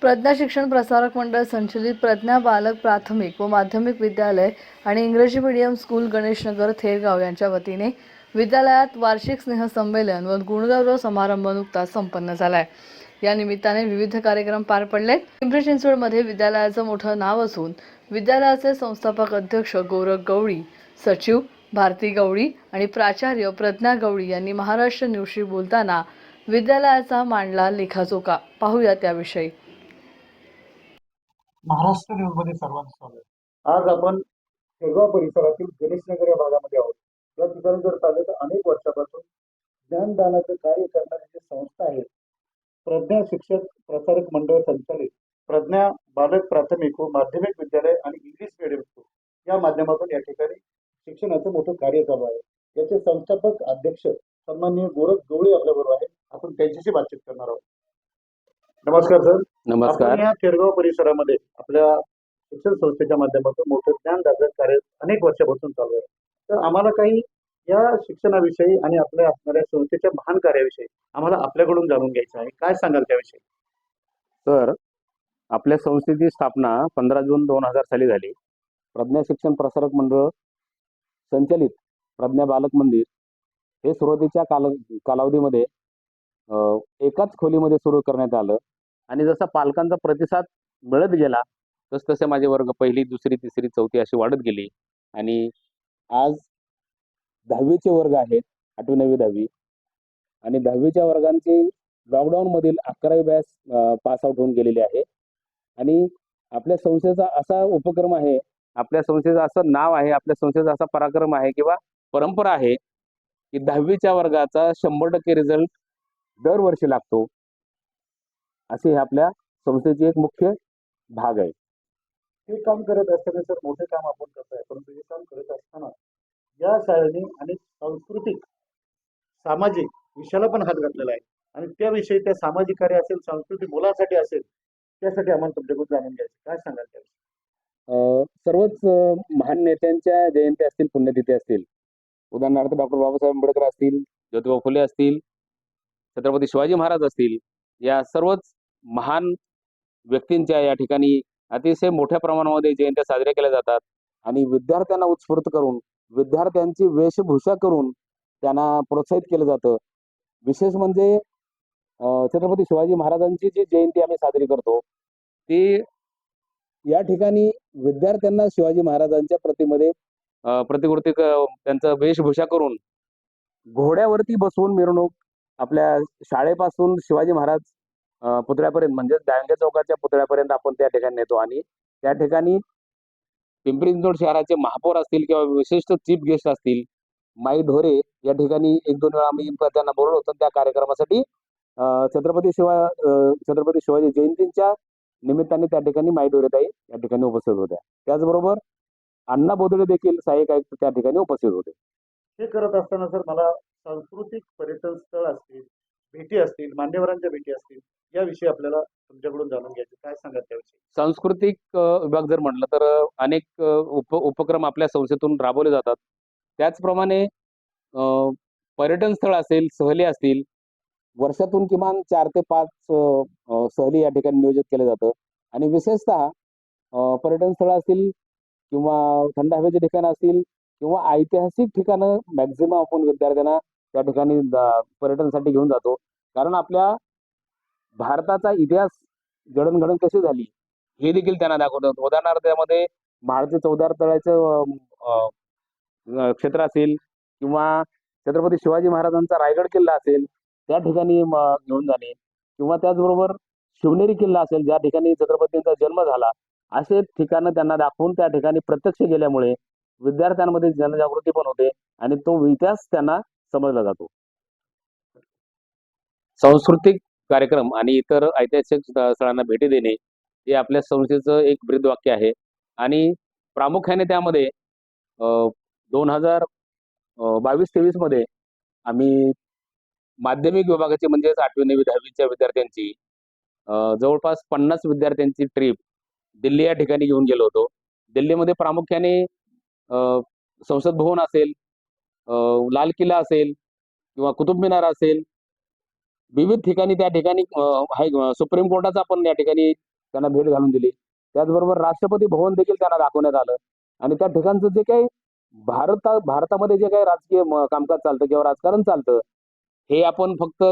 प्रज्ञा शिक्षण प्रसारक मंडळ संचलित प्रज्ञा बालक प्राथमिक व माध्यमिक विद्यालय आणि इंग्रजी मीडियम स्कूल गणेशनगर थेरगाव यांच्या वतीने विद्यालयात वार्षिक स्नेहसंमेलन व गुणगौरव समारंभ नुकताच संपन्न झालाय. या निमित्ताने विविध कार्यक्रम पार पडले पिंपरी चिंचवडमध्ये विद्यालयाचं मोठं नाव असून विद्यालयाचे संस्थापक अध्यक्ष गोरख गवळी सचिव भारती गवळी आणि प्राचार्य प्रज्ञा गवळी यांनी महाराष्ट्र न्यूजशी बोलताना विद्यालयाचा मांडला लेखाजोखा. पाहूया त्याविषयी. महाराष्ट्र न्यूजमध्ये सर्वांचं स्वागत. आज आपण शेगाव परिसरातील गणेशनगर या भागामध्ये आहोत. या ठिकाणी जर पाहिलं तर अनेक वर्षापासून ज्ञानदानाचं कार्य करणारी जी संस्था आहे प्रज्ञा शिक्षक प्रसारक मंडळ संचालित प्रज्ञा बालक प्राथमिक व माध्यमिक विद्यालय आणि इंग्लिश मिडियम स्कूल या माध्यमातून या ठिकाणी शिक्षणाचं मोठं कार्य चालू आहे. याचे संस्थापक अध्यक्ष सन्माननीय गोरख गवळी आपल्याबरोबर आहे आपण त्यांच्याशी बातचीत करणार आहोत. नमस्कार सर. नमस्कार. आपण या खेरगाव परिसरामध्ये आपल्या शिक्षण संस्थेच्या माध्यमातून मोठं ज्ञानदायक कार्य अनेक वर्षापासून चालू आहे. तर आम्हाला काही या शिक्षणाविषयी आणि आपल्या असणाऱ्या संस्थेच्या महान कार्याविषयी आम्हाला आपल्याकडून जाणून घ्यायचं आहे. काय सांगाल त्याविषयी? तर आपल्या संस्थेची स्थापना पंधरा जून दोन हजार साली झाली. प्रज्ञा शिक्षण प्रसारक मंडळ संचलित प्रज्ञा बालक मंदिर हे सुरुवातीच्या काल कालावधीमध्ये एकाच खोलीमध्ये सुरू करण्यात आलं. आणि जसा पालकांचा प्रतिसाद मिळत गेला तस तसे माझे वर्ग पहिली दुसरी तिसरी चौथी अशी वाढत गेली. आणि आज दहावीचे वर्ग आहेत आठवी नववी दहावी. आणि दहावीच्या वर्गांची लॉकडाऊन मधील अकरावी बॅच पास आउट होऊन गेलेली आहे. आणि आपल्या संस्थेचा असा उपक्रम आहे आपल्या संस्थेचं असं नाव आहे आपल्या संस्थेचा असा पराक्रम आहे किंवा परंपरा आहे की दहावीच्या वर्गाचा शंभर टक्के रिझल्ट दरवर्षी लागतो. असे हे आपल्या संस्थेचे एक मुख्य भाग आहे. हे काम करत असताना सर मोठे काम आपण करत आहे परंतु हे काम करत असताना या शाळेने अनेक सांस्कृतिक सामाजिक विषयाला पण हात घातलेला आहे. आणि त्याविषयी त्या सामाजिक कार्य असेल सांस्कृतिक मुलांसाठी असेल त्यासाठी आम्हाला तुमच्याकडून जाणून घ्यायचं काय सांगाल अ, सर्वच महान नेत्यांच्या जयंती असतील पुण्यतिथी असतील. उदाहरणार्थ डॉक्टर बाबासाहेब आंबेडकर असतील ज्योतिबा फुले असतील छत्रपती शिवाजी महाराज असतील या सर्वच महान व्यक्तींच्या या ठिकाणी अतिशय मोठ्या प्रमाणामध्ये जयंत्या साजऱ्या केल्या जातात. आणि विद्यार्थ्यांना उत्स्फूर्त करून विद्यार्थ्यांची वेशभूषा करून त्यांना प्रोत्साहित केलं जातं. विशेष म्हणजे छत्रपती शिवाजी महाराजांची जी जयंती आम्ही साजरी करतो ती या ठिकाणी विद्यार्थ्यांना शिवाजी महाराजांच्या प्रतिमध्ये प्रतिकृती त्यांचा त्यांचं वेशभूषा करून घोड्यावरती बसवून मिरवणूक आपल्या शाळेपासून शिवाजी महाराज पुतळ्यापर्यंत म्हणजे दांगे चौकाच्या पुतळ्यापर्यंत आपण त्या ठिकाणी नेतो. आणि त्या ठिकाणी पिंपरी चिंचवड शहराचे महापौर असतील किंवा विशिष्ट चीफ गेस्ट असतील माई ढोरे या ठिकाणी एक दोन वेळा आम्ही त्यांना बोलवलं होतो. त्या कार्यक्रमासाठी छत्रपती शिवा छत्रपती शिवाजी जयंतीच्या निमित्ताने त्या ठिकाणी माई ढोरेताई या ठिकाणी उपस्थित होत्या. त्याचबरोबर अण्णा बोधडे देखील सहाय्यक आयुक्त त्या ठिकाणी उपस्थित होते. हे करत असताना सर मला सांस्कृतिक पर्यटन स्थळ असतील भेटी असतील मान्यवरांच्या भेटी असतील याविषयी आपल्याला तुमच्याकडून जाणून घ्यायचे. काय सांगा त्याविषयी? सांस्कृतिक विभाग जर म्हटलं तर अनेक उप उपक्रम आपल्या संस्थेतून राबवले जातात. त्याचप्रमाणे पर्यटन स्थळ असेल सहली असतील वर्षातून किमान चार ते पाच सहली या ठिकाणी नियोजित केलं जातं. आणि विशेषतः पर्यटन स्थळ असतील किंवा थंड हवेचे ठिकाणं असतील किंवा ऐतिहासिक ठिकाणं मॅक्झिमम आपण विद्यार्थ्यांना त्या ठिकाणी पर्यटनासाठी घेऊन जातो. कारण आपल्या भारताचा इतिहास जडणघडण कशी झाली हे देखील त्यांना दाखवतात उदाहरणार्थ त्यामध्ये महाराज चौदार तळ्याचं क्षेत्र असेल किंवा छत्रपती शिवाजी महाराजांचा रायगड किल्ला असेल त्या ठिकाणी घेऊन जाणे किंवा त्याचबरोबर शिवनेरी किल्ला असेल ज्या ठिकाणी छत्रपतींचा जन्म झाला असे ठिकाणं त्यांना दाखवून त्या ठिकाणी प्रत्यक्ष गेल्यामुळे विद्यार्थ्यांमध्ये जनजागृती पण होते आणि तो इतिहास त्यांना समजला जातो. सांस्कृतिक कार्यक्रम आणि इतर ऐतिहासिक स्थळांना भेटी देणे हे आपल्या संस्थेचं एक ब्रीदवाक्य आहे. आणि प्रामुख्याने त्यामध्ये दोन हजार बावीस तेवीसमध्ये आम्ही माध्यमिक विभागाची म्हणजेच आठवी नवी दहावीच्या विद्यार्थ्यांची जवळपास पन्नास विद्यार्थ्यांची ट्रिप दिल्ली या ठिकाणी घेऊन गेलो होतो. दिल्लीमध्ये प्रामुख्याने संसद भवन असेल लाल किल्ला असेल किंवा कुतुब मिनार असेल विविध ठिकाणी त्या ठिकाणी सुप्रीम कोर्टाचा पण या ठिकाणी त्यांना भेट घालून दिली. त्याचबरोबर राष्ट्रपती भवन देखील त्यांना दाखवण्यात आलं. आणि त्या ठिकाणचं जे काही भारता भारतामध्ये जे काही राजकीय कामकाज चालतं किंवा राजकारण चालतं हे आपण फक्त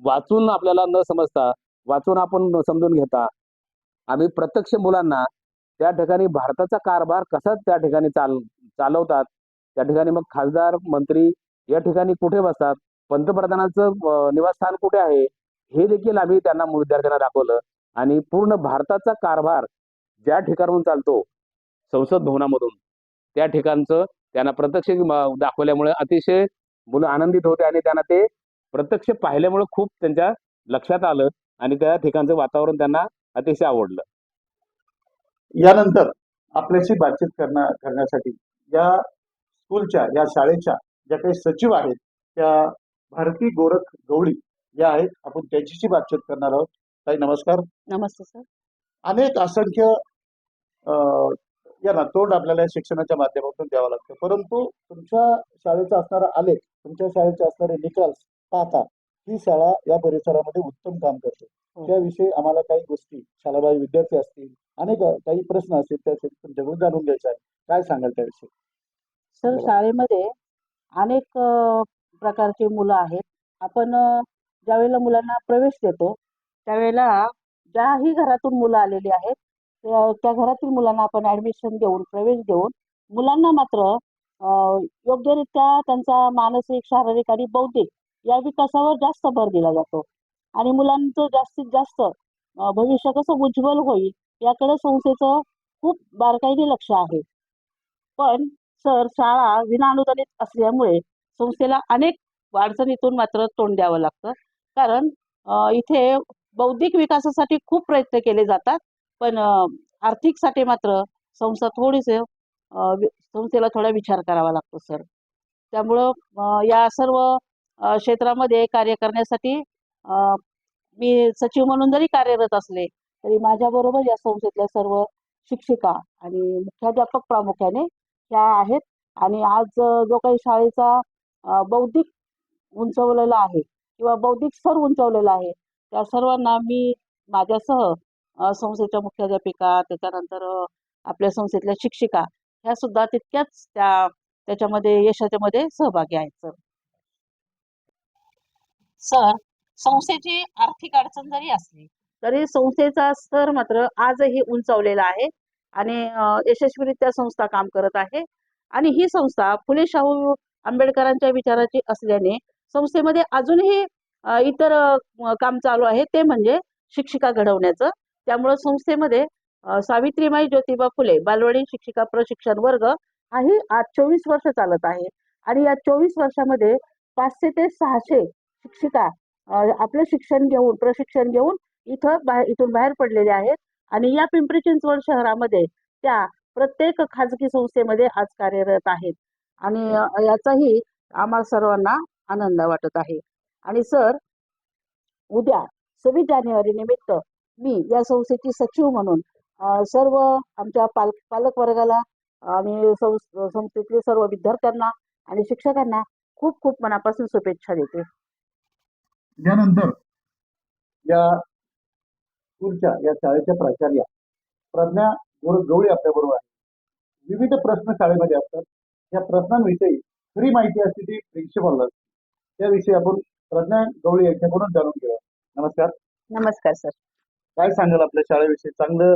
वाचून आपल्याला न समजता वाचून आपण समजून घेता आम्ही प्रत्यक्ष मुलांना त्या ठिकाणी भारताचा कारभार कसा त्या ठिकाणी चाल चालवतात त्या ठिकाणी मग खासदार मंत्री या ठिकाणी कुठे बसतात? पंतप्रधानांचं निवासस्थान कुठे आहे? हे देखील आम्ही त्यांना विद्यार्थ्यांना दाखवलं. आणि पूर्ण भारताचा कारभार ज्या ठिकाणाहून चालतो संसद भवनामधून त्या ठिकाणचं त्यांना प्रत्यक्ष दाखवल्यामुळे अतिशय मुलं आनंदित होते आणि त्यांना ते प्रत्यक्ष पाहिल्यामुळे खूप त्यांच्या लक्षात आलं आणि त्या ठिकाणचं वातावरण त्यांना अतिशय आवडलं. यानंतर आपल्याशी बातचीत करण्या करण्यासाठी या स्कूलच्या या शाळेच्या ज्या काही सचिव आहेत त्या भारती गोरख गवळी या आहेत. आपण त्यांच्याशी बातचीत करणार आहोत. ताई नमस्कार. नमस्ते सर. अनेक असंख्य या ना तोंड आपल्याला शिक्षणाच्या माध्यमातून द्यावं लागतं. परंतु तुमच्या शाळेचा असणारा आलेख तुमच्या शाळेचे असणारे निकाल पाहता ही शाळा या परिसरामध्ये उत्तम काम करते. हो. त्याविषयी आम्हाला काही गोष्टी शाळाबाह्य विद्यार्थी असतील अनेक काही प्रश्न असतील त्या तुमच्याकडून जाणून घ्यायचा आहे काय सांगाल त्याविषयी? सर बोला. शाळेमध्ये अनेक अ, प्रकारची मुलं आहेत. आपण अ, ज्यावेळेला मुलांना प्रवेश देतो त्यावेळेला ज्याही घरातून मुलं आलेली आहेत त्या त्या घरातील मुलांना आपण ऍडमिशन देऊन प्रवेश देऊन मुलांना मात्र अ, योग्यरित्या त्यांचा मानसिक शारीरिक आणि बौद्धिक या विकासावर जास्त भर दिला जातो. आणि मुलांचं जास्तीत जास्त अ, भविष्य कसं उज्ज्वल होईल याकडे संस्थेचं खूप बारकाईने लक्ष आहे. पण सर शाळा विनाअनुदानित असल्यामुळे संस्थेला अनेक अडचणीतून मात्र तोंड द्यावं लागतं. कारण इथे बौद्धिक विकासासाठी खूप प्रयत्न केले जातात पण आर्थिकसाठी मात्र संस्था थोडीसे संस्थेला थोडा विचार करावा लागतो सर. त्यामुळं या सर्व क्षेत्रामध्ये कार्य करण्यासाठी मी सचिव म्हणून जरी कार्यरत असले तरी माझ्याबरोबर या संस्थेतल्या सर्व शिक्षिका आणि मुख्याध्यापक प्रामुख्याने शाळा आहेत. आणि आज जो काही शाळेचा बौद्धिक उंचवलेला आहे किंवा बौद्धिक स्तर उंचवलेला आहे त्या सर्वांना मी माझ्यासह संस्थेच्या मुख्याध्यापिका त्याच्यानंतर आपल्या संस्थेतल्या शिक्षिका ह्या सुद्धा तितक्याच त्या त्याच्यामध्ये यशाच्या मध्ये सहभागी आहेत सर. सर संस्थेची आर्थिक अडचण जरी असली तरी संस्थेचा स्तर मात्र आजही उंचावलेला आहे. आणि यशस्वीरित्या संस्था काम करत आहे. आणि ही संस्था फुले शाहू आंबेडकरांच्या विचाराची असल्याने संस्थेमध्ये अजूनही इतर काम चालू आहे. ते म्हणजे शिक्षिका घडवण्याचं. त्यामुळं संस्थेमध्ये सावित्रीबाई सावित्रीमाई ज्योतिबा फुले बालवाडी शिक्षिका प्रशिक्षण वर्ग हाही आज चोवीस वर्ष चालत आहे. आणि या चोवीस वर्षामध्ये पाचशे ते सहाशे शिक्षिका आपलं शिक्षण घेऊन प्रशिक्षण घेऊन इथं बाहेर इथून बाहेर पडलेले आहेत. आणि या पिंपरी चिंचवड शहरामध्ये त्या प्रत्येक खाजगी संस्थेमध्ये आज कार्यरत आहेत. आणि याचाही आम्हा सर्वांना आनंद वाटत आहे. आणि सर उद्या सव्वीस जानेवारी निमित्त मी या संस्थेची सचिव म्हणून सर्व आमच्या पाल पालक वर्गाला आणि संस- संस्थेतले सर्व विद्यार्थ्यांना आणि शिक्षकांना खूप खूप मनापासून शुभेच्छा देते. यानंतर या स्कूलच्या या शाळेच्या प्राचार्या प्रज्ञा गवळी आपल्या बरोबर आहे विविध प्रश्न शाळेमध्ये असतात. या प्रश्नांविषयी खरी माहिती असते ती प्रिन्सिपलला असते. त्याविषयी आपण प्रज्ञा गवळी यांच्याकडून जाणून घेऊया. नमस्कार. नमस्कार सर. काय सांगाल आपल्या शाळेविषयी? चांगलं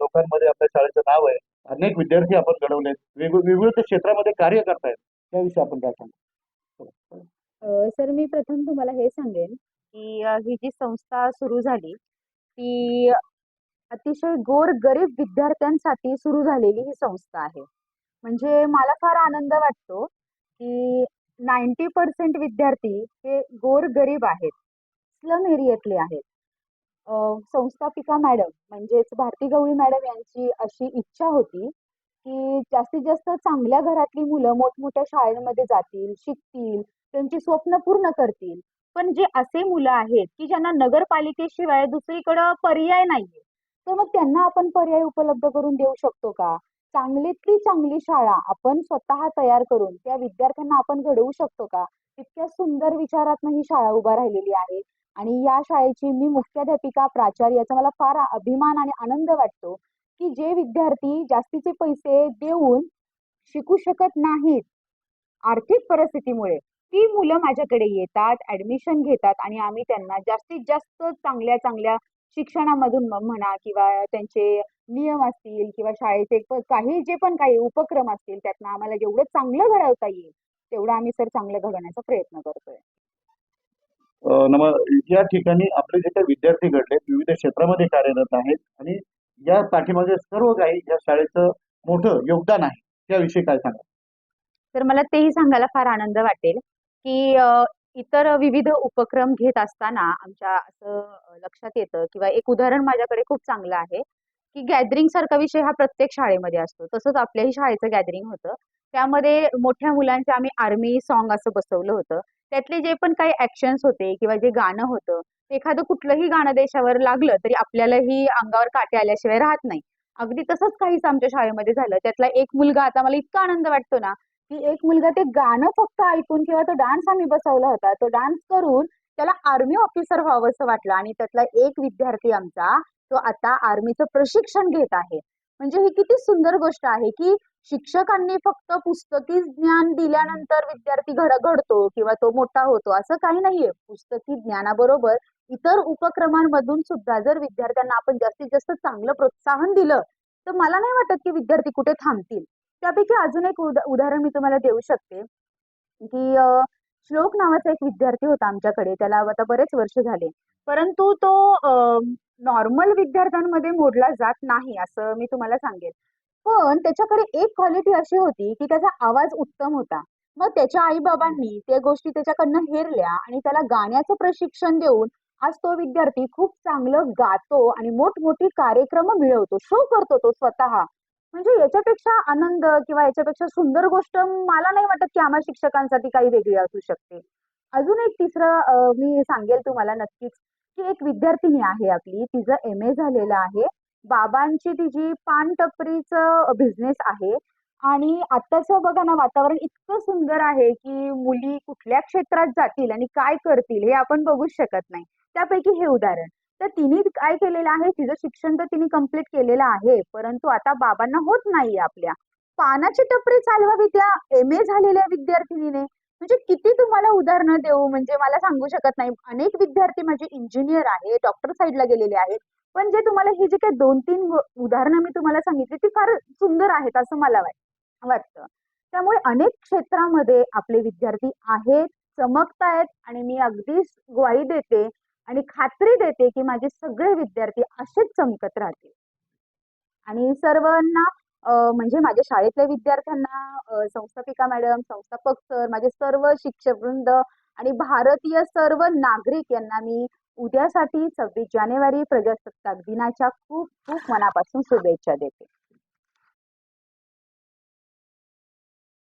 लोकांमध्ये आपल्या शाळेचं नाव आहे. अनेक विद्यार्थी आपण घडवलेत. वेग विविध क्षेत्रामध्ये कार्य करतायत. त्याविषयी आपण काय सांगाल? अ, सर मी प्रथम तुम्हाला हे सांगेन की ही जी संस्था सुरू झाली ती अतिशय गोर गरीब विद्यार्थ्यांसाठी सुरू झालेली ही संस्था आहे. म्हणजे मला फार आनंद वाटतो की नाईन्टी पर्सेंट विद्यार्थी हे गोर गरीब आहेत. स्लम एरियातले आहेत. संस्थापिका मॅडम म्हणजेच भारती गवळी मॅडम यांची अशी इच्छा होती की जास्तीत जास्त चांगल्या घरातली मुलं मोठमोठ्या शाळेमध्ये जातील शिकतील त्यांची स्वप्न पूर्ण करतील. पण जे असे मुलं आहेत की ज्यांना नगरपालिकेशिवाय दुसरीकडं पर्याय नाहीये तर मग त्यांना आपण पर्याय उपलब्ध करून देऊ शकतो का? चांगलीतली चांगली शाळा आपण स्वतः तयार करून त्या विद्यार्थ्यांना आपण घडवू शकतो का? इतक्या सुंदर विचारातून ही शाळा उभा राहिलेली आहे आणि या शाळेची मी मुख्याध्यापिका प्राचार्य याचा मला फार अभिमान आणि आनंद वाटतो की जे विद्यार्थी जास्तीचे पैसे देऊन शिकू शकत नाहीत आर्थिक परिस्थितीमुळे ती मुलं माझ्याकडे येतात ऍडमिशन घेतात आणि आम्ही त्यांना जास्तीत जास्त चांगल्या चांगल्या शिक्षणामधून म्हणा किंवा त्यांचे नियम असतील किंवा शाळेचे काही जे पण काही उपक्रम असतील त्यातनं आम्हाला जेवढं चांगलं घडवता येईल तेवढं आम्ही सर चांगलं घडवण्याचा प्रयत्न करतोय. अ, नम या ठिकाणी आपले जे काही विद्यार्थी घडले विविध क्षेत्रामध्ये कार्यरत आहेत आणि या पाठीमागे सर्व काही या शाळेचं मोठं योगदान आहे त्याविषयी काय सांगा तर मला तेही सांगायला फार आनंद वाटेल. की अ, इतर विविध उपक्रम घेत असताना आमच्या असं लक्षात येतं किंवा एक उदाहरण माझ्याकडे खूप चांगलं आहे की गॅदरिंग सारखा विषय हा प्रत्येक शाळेमध्ये असतो. तसंच आपल्याही शाळेचं गॅदरिंग होतं. त्यामध्ये मोठ्या मुलांचे आम्ही आर्मी सॉन्ग असं बसवलं होतं. त्यातले जे पण काही ऍक्शन्स होते किंवा जे गाणं होतं एखादं कुठलंही गाणं देशावर लागलं तरी आपल्यालाही अंगावर काटे आल्याशिवाय राहत नाही. अगदी तसंच काहीच आमच्या शाळेमध्ये झालं. त्यातला एक मुलगा आता मला इतका आनंद वाटतो ना की एक मुलगा ते गाणं फक्त ऐकून किंवा तो डान्स आम्ही बसवला होता तो डान्स करून त्याला आर्मी ऑफिसर व्हावंसं वाटलं. आणि त्यातला एक विद्यार्थी आमचा तो आता आर्मीचं प्रशिक्षण घेत आहे. म्हणजे ही किती सुंदर गोष्ट आहे की शिक्षकांनी फक्त पुस्तकी ज्ञान दिल्यानंतर विद्यार्थी घड घडतो किंवा तो मोठा होतो असं काही नाहीये. पुस्तकी ज्ञानाबरोबर इतर उपक्रमांमधून सुद्धा जर विद्यार्थ्यांना आपण जास्तीत जास्त चांगलं प्रोत्साहन दिलं तर मला नाही वाटत की विद्यार्थी कुठे थांबतील. त्यापैकी अजून एक उदा उदाहरण मी तुम्हाला देऊ शकते की श्लोक नावाचा एक विद्यार्थी होता आमच्याकडे त्याला आता बरेच वर्ष झाले. परंतु तो नॉर्मल विद्यार्थ्यांमध्ये मोडला जात नाही असं मी तुम्हाला सांगेन पण त्याच्याकडे एक क्वालिटी अशी होती की त्याचा आवाज उत्तम होता. मग त्याच्या आई बाबांनी त्या गोष्टी त्याच्याकडनं हेरल्या आणि त्याला गाण्याचं प्रशिक्षण देऊन आज तो विद्यार्थी खूप चांगलं गातो आणि मोठमोठी कार्यक्रम मिळवतो शो करतो तो स्वतः. म्हणजे याच्यापेक्षा आनंद किंवा याच्यापेक्षा सुंदर गोष्ट मला नाही वाटत की आम्हा शिक्षकांसाठी काही वेगळी असू शकते. अजून एक तिसरं मी सांगेल तुम्हाला नक्कीच की एक विद्यार्थिनी आहे आपली तिचं एम ए झालेलं आहे. बाबांची तिची पान टपरीचं बिझनेस आहे आणि आत्ताचं बघा ना वातावरण इतकं सुंदर आहे की मुली कुठल्या क्षेत्रात जातील आणि काय करतील हे आपण बघूच शकत नाही. त्यापैकी हे उदाहरण. तर तिने काय केलेलं आहे? तिचं शिक्षण तर तिने कंप्लीट केलेलं आहे. परंतु आता बाबांना होत नाहीये आपल्या. पानाची टपरी चालवावी त्या एम ए झालेल्या विद्यार्थिनीने. म्हणजे किती तुम्हाला उदाहरणं देऊ? म्हणजे मला सांगू शकत नाही. अनेक विद्यार्थी माझे इंजिनियर आहे डॉक्टर साईडला गेलेले आहेत. पण जे तुम्हाला ही जी काही दोन तीन उदाहरणं मी तुम्हाला सांगितली ती फार सुंदर आहेत असं मला वाटतं. त्यामुळे अनेक क्षेत्रामध्ये आपले विद्यार्थी आहेत चमकतायत आणि मी अगदीच ग्वाही देते आणि खात्री देते की माझे सगळे विद्यार्थी असेच चमकत राहतील. आणि सर्वांना म्हणजे माझ्या शाळेतल्या विद्यार्थ्यांना संस्थापिका मॅडम संस्थापक सर माझे सर्व शिक्षक वृंद आणि भारतीय सर्व नागरिक यांना मी उद्यासाठी सव्वीस जानेवारी प्रजासत्ताक दिनाच्या खूप खूप मनापासून शुभेच्छा देते.